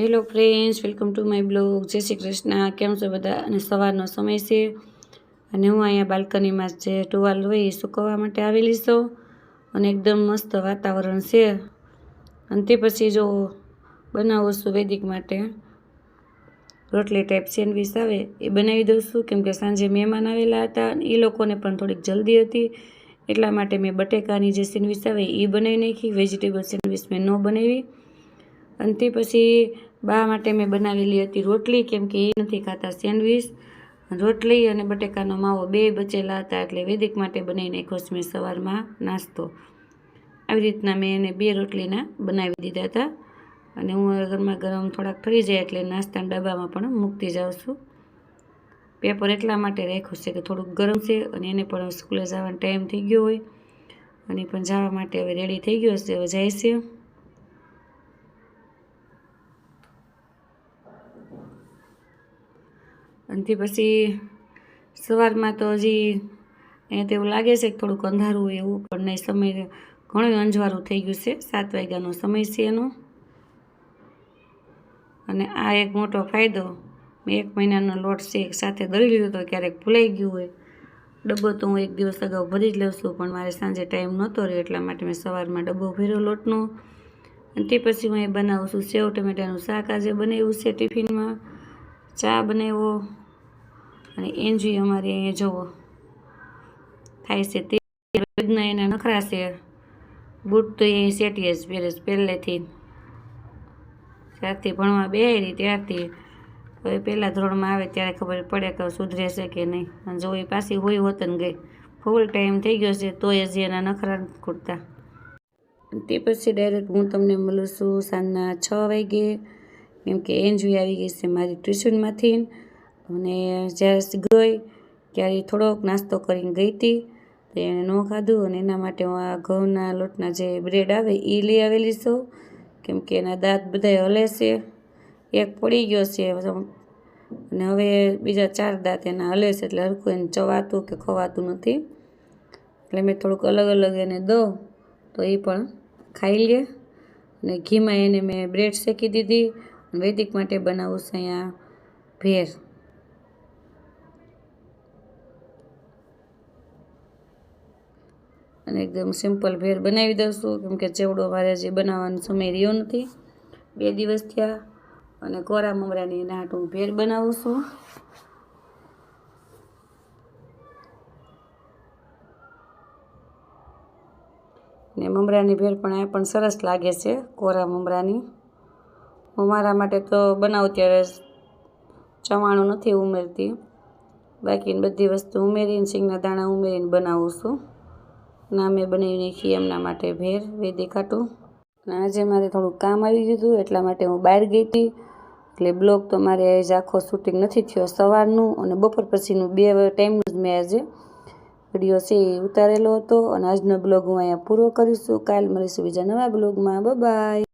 Hello friends welcome to my blog જય શ્રી કૃષ્ણ. કેમ છો બધા? અને સવારનો સમય છે. અને હું અહીંયા બાલ્કનીમાં જે ટુવાલ હોય એ સુકવવા માટે આવેલી છું. અને એકદમ મસ્ત વાતાવરણ છે. અને તે પછી જો બનાવું છું વૈદિક માટે. રોટલી ટાઈપ સેન્ડવીચ આવે એ બનાવી દઉં છું. કેમ કે સાંજે મહેમાન આવેલા હતા અને એ લોકોને પણ થોડીક જલ્દી હતી. એટલા માટે મેં બટેકાની જે સેન્ડવીચ આવે એ બનાવી નાખી. વેજીટેબલ સેન્ડવીચ મેં ન બનાવી. અને તે પછી બા માટે મેં બનાવેલી હતી રોટલી, કેમ કે એ નથી ખાતા સેન્ડવીચ. રોટલી અને બટેકાનો માવો બે બચેલા હતા એટલે વૈદિક માટે બનાવી નાખ્યો છે મેં સવારમાં નાસ્તો. આવી રીતના મેં એને બે રોટલીના બનાવી દીધા હતા. અને હું ઘરમાં ગરમા થોડાક ફરી જાય એટલે નાસ્તાના ડબ્બામાં પણ મૂકતી જાઉં છું. પેપર એટલા માટે રાખ્યું છે કે થોડુંક ગરમ છે અને એને પણ સ્કૂલે જવાનો ટાઈમ થઈ ગયો હોય. અને પણ જવા માટે હવે રેડી થઈ ગયો છે હવે જાય છે. અને પછી સવારમાં તો હજી અહીંયા તેવું લાગે છે કે થોડુંક અંધારું હોય એવું, પણ નહીં, સમય ઘણું અંજવાળું થઈ ગયું છે. સાત વાગ્યાનો સમય છે એનો. અને આ એક મોટો ફાયદો, મેં એક મહિનાનો લોટ છે, એક સાથે દળી લીધો તો ક્યારેક ભૂલાઈ ગયું હોય. ડબ્બો તો હું એક દિવસ અગાઉ ભરી જ લઉં છું, પણ મારે સાંજે ટાઈમ નહોતો રહ્યો, એટલા માટે મેં સવારમાં ડબ્બો ભર્યો લોટનો. અને તે પછી હું એ બનાવું છું, સેવ, ટમેટાનું શાક આજે બનાવ્યું છે ટિફિનમાં. ચા બનાવ્યો. અને એનજી અમારે અહીંયા જવો થાય છે તે એના નખરા છે. બૂટ તો એ સેટીએ જ પહેરે પહેલેથી. ત્યારથી ભણવા બેહારી ત્યારથી. હવે પહેલાં ધોરણમાં આવે ત્યારે ખબર પડે કે સુધરે છે કે નહીં. અને જો એ પાછી હોય હોત ને ગઈ ફૂલ ટાઈમ થઈ ગયો છે તોય જ એના નખરા કૂટતા તે પછી ડાયરેક્ટ હું તમને મળું છું સાંજના છ વાગે કેમ કે એન્જોય આવી ગઈ છે મારી ટ્યુશનમાંથી. અને જ્યારે ગઈ, ત્યારે થોડોક નાસ્તો કરીને ગઈ હતી તો એણે ન ખાધું અને એના માટે હું આ ઘઉંના લોટના જે બ્રેડ આવે એ લઈ આવેલી છું. કેમ કે એના દાંત બધા હલે છે, એક પડી ગયો છે. અને હવે બીજા ચાર દાંત એના હલે છે, એટલે હરખું એને ચવાતું કે ખવાતું નથી. એટલે મેં થોડુંક અલગ અલગ એને દઉં, તો એ પણ ખાઈ લે. અને ઘીમાં એને મેં બ્રેડ શેકી દીધી વૈદિક માટે બનાવું છું અહીંયા ભેર. અને એકદમ સિમ્પલ ભેર બનાવી દઉં છું કેમકે ચેવડો મારે હજી બનાવવાનો સમય રહ્યો નથી. બે દિવસ થયા અને કોરા મમરાની એના હાટું ભેર બનાવું છું. ને મમરાની ભેર પણ એ પણ સરસ લાગે છે, કોરા મમરાની. હું મારા માટે તો બનાવું ત્યારે ચવાણું નથી ઉમેરતી. બાકીની બધી વસ્તુ ઉમેરીને સિંગના દાણા ઉમેરીને બનાવું છું. ના, મેં બનાવી નાખી એમના માટે ભેર, વેદી ખાટું અને આજે મારે થોડુંક કામ આવી ગયું હતું, એટલા માટે હું બહાર ગઈ હતી. એટલે બ્લોગ તો મારે આજે આખો શૂટિંગ નથી થયો, સવારનું અને બપોર પછીનું બે ટાઈમનું જ મેં આજે વીડિયો છે એ ઉતારેલો હતો. અને આજનો બ્લોગ હું અહીંયા પૂરો કરીશું કાલ મળીશું બીજા નવા બ્લોગમાં. બાય.